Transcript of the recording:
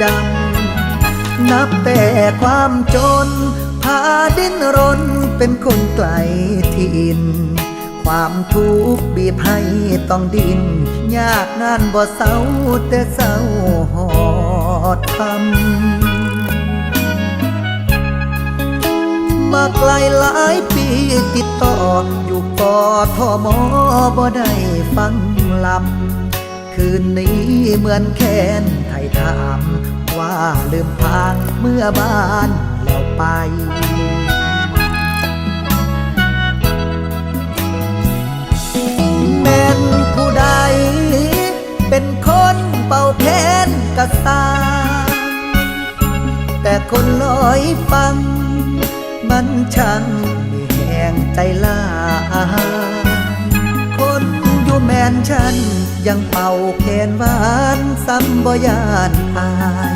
จำ นับแต่ความจน พาดิ้นรนเป็นคนไกลถิ่น ความทุกข์บีบให้ต้องดิน ยากงานบ่เศร้าแต่เศร้าหอดคำมาไกลหลายปีติดต่อ อยู่กอทอมอบ่ได้ฟังลำคืนนี้เหมือนแค้นไทยถาม ลืมพางเมื่อบ้านแล้วไป แม่นผู้ใด เป็นคนเป่าแคนกระสาแต่คนลอยฟัง มันช่างมีแห่งใจลาคนอยู่แมนฉันยังเป่าแคนหวานซ้ำบ่ยานอาย